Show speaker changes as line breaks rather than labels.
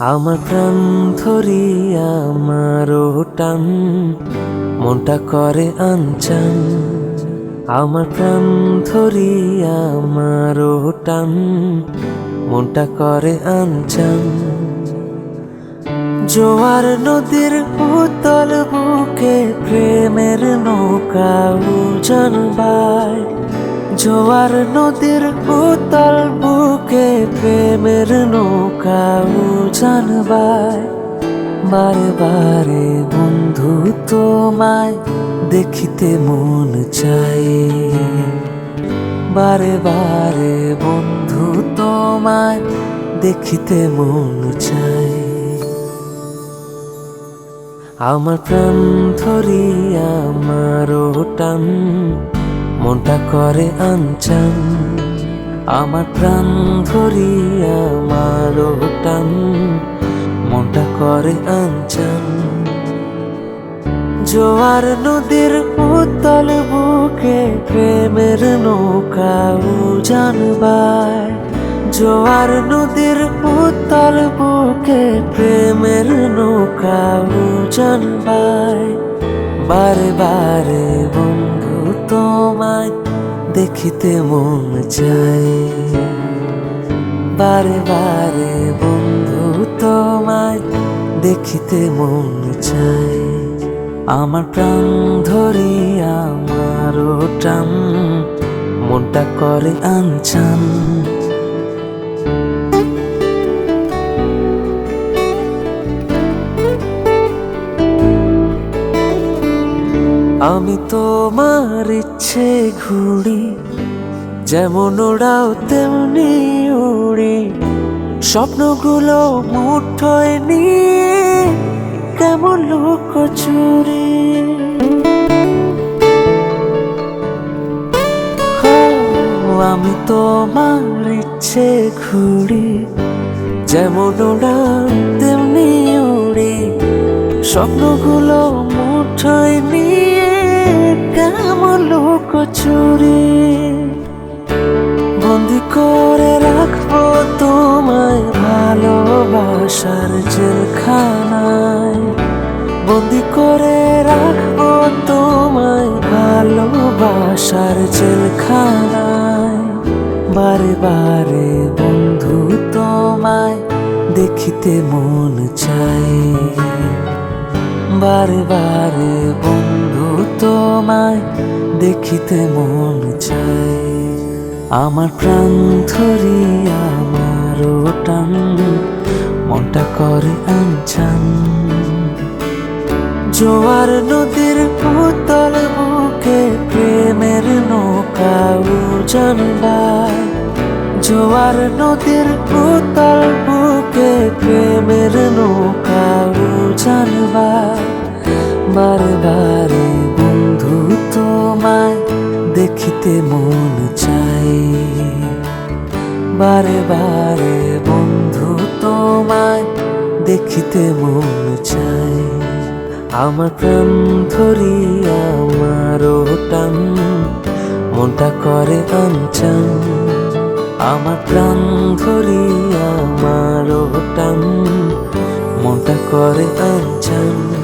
আমার প্রাণ ধরিয়া আমার টান মনটা করে আনচান। আমার প্রাণ ধরিয়া আমার টান মনটা করে আনচান। জোয়ার নদীর উতল বুকে প্রেমের নৌকা উজান বায়। জোয়ার নদীর উতল বুকে প্রেমের নৌকা উজান বায়। বারে বারে বন্ধু তোমায় দেখিতে মন চাই বারে বারে বন্ধু তোমায় দেখিতে মন চাই আমার প্রাণ ধরিয়া আমার টান। মনটা করে আনচান, আমার প্রাণ ধরিয়া আমার টান। মনটা করে আনচান, জোয়ার নদীর উতল বুকে প্রেমের নৌকা উজান বায়। জোয়ার নদীর উতল বুকে প্রেমের নৌকা উজান বায়। বারে বারে বন্ধু তোমায় দেখিতে মন চাই বারে বারে বন্ধু তোমায় দেখিতে মন চাই আমার প্রাণ ধরি আমার টান, মনটা করে আনচান আমি তোমার ইচ্ছে ঘুড়ি যেমন ওড়াও তেমনি উড়ি। স্বপ্নগুলো মুঠোয় নিয়ে কেমন লোক চুরি। আমি তোমার ইচ্ছে ঘুড়ি যেমন ওড়াও তেমনি উড়ি। স্বপ্নগুলো মুঠোয় নিয়ে চুরি। বন্দি করে রাখব তোমায় ভালোবাসার জেলখানায়। বন্দি করে রাখব তোমায় ভালোবাসার জেলখানায়। বারে বারে বন্ধু তোমায় দেখিতে মন চাই বারে বারে বন্ধু তোমায় দেখিতে মন চাই আমার প্রাণ ধরি আমার টান, মনটা করে আনচান জোয়ার নদীর পুতল বুকে প্রেমের নৌকা উজান বায়। জোয়ার নদীর পুতল বুকে প্রেমের নৌকা উজান বায়। বারে বারে বন্ধু তোমায় দেখিতে মন চাই বারে বারে বন্ধু তোমায় দেখিতে মন চাই আমার প্রাণ ধরি আমার টান, মনটা করে আনচান আমার প্রাণ ধরি আমার টান, মনটা করে আনচান